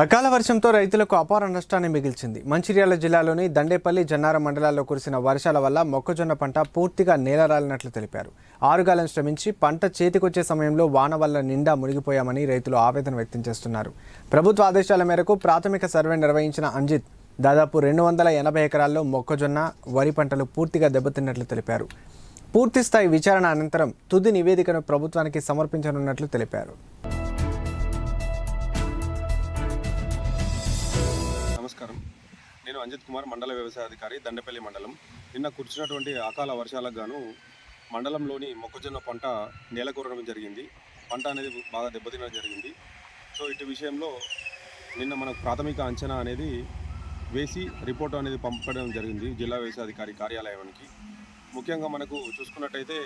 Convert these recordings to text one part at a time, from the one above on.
అకాల వర్షంతో రైతులకు అపార నష్టాన్ని మిగిల్చింది. మంచిర్యాల జిల్లాలోని దండేపల్లి జన్నారం మండలాల్లో కురిసిన వర్షాల వల్ల మొక్కజొన్న పంట పూర్తిగా నేలరాలినట్లు తెలిపారు. ఆరుగాలం శ్రమించి పంట చేతికొచ్చే సమయంలో వాన వల్ల నిండా మునిగిపోయామని రైతులు ఆవేదన వ్యక్తం చేస్తున్నారు. ప్రభుత్వ ఆదేశాల మేరకు ప్రాథమిక సర్వే నిర్వహించిన అంజిత్ దాదాపు రెండు వందల ఎనభై ఎకరాల్లో మొక్కజొన్న వరి పంటలు పూర్తిగా దెబ్బతిన్నట్లు తెలిపారు. పూర్తిస్థాయి విచారణ అనంతరం తుది నివేదికను ప్రభుత్వానికి సమర్పించనున్నట్లు తెలిపారు. నేను అంజిత్ కుమార్ మండల వ్యవసాయ అధికారి దండపల్లి మండలం. నిన్న కురిచినటువంటి అకాల వర్షాలకు గాను మండలంలోని మొక్కజొన్న పంట నేలకూరడం జరిగింది. పంట అనేది బాగా దెబ్బతినడం జరిగింది. సో ఇటు విషయంలో నిన్న మనకు ప్రాథమిక అంచనా అనేది వేసి రిపోర్ట్ అనేది పంపడం జరిగింది జిల్లా వ్యవసాయాధికారి కార్యాలయానికి. ముఖ్యంగా మనకు చూసుకున్నట్టయితే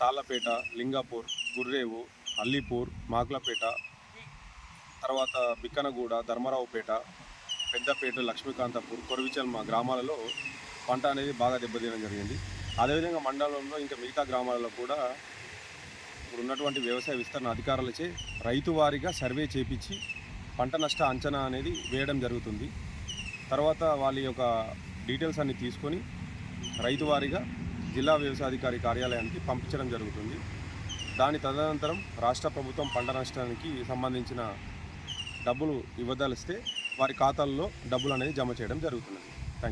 తాళ్ళపేట లింగాపూర్ గుర్రేవు అల్లీపూర్ మాకులపేట తర్వాత బిక్కనగూడ ధర్మరావుపేట పెద్దపేట లక్ష్మీకాంతపూర్ కొరవిచల్మ గ్రామాలలో పంట అనేది బాగా దెబ్బతీయడం జరిగింది. అదేవిధంగా మండలంలో ఇంకా మిగతా గ్రామాలలో కూడా ఇప్పుడు ఉన్నటువంటి వ్యవసాయ విస్తరణ అధికారులచే రైతువారీగా సర్వే చేపించి పంట నష్ట అంచనా అనేది వేయడం జరుగుతుంది. తర్వాత వాళ్ళ యొక్క డీటెయిల్స్ అన్ని తీసుకొని రైతు వారీగా జిల్లా వ్యవసాయాధికారి కార్యాలయానికి పంపించడం జరుగుతుంది. దాని తదనంతరం రాష్ట్ర ప్రభుత్వం పంట నష్టానికి సంబంధించిన డబ్బులు ఇవ్వదలిస్తే వారి ఖాతాల్లో డబ్బులు అనేది జమ చేయడం జరుగుతున్నది.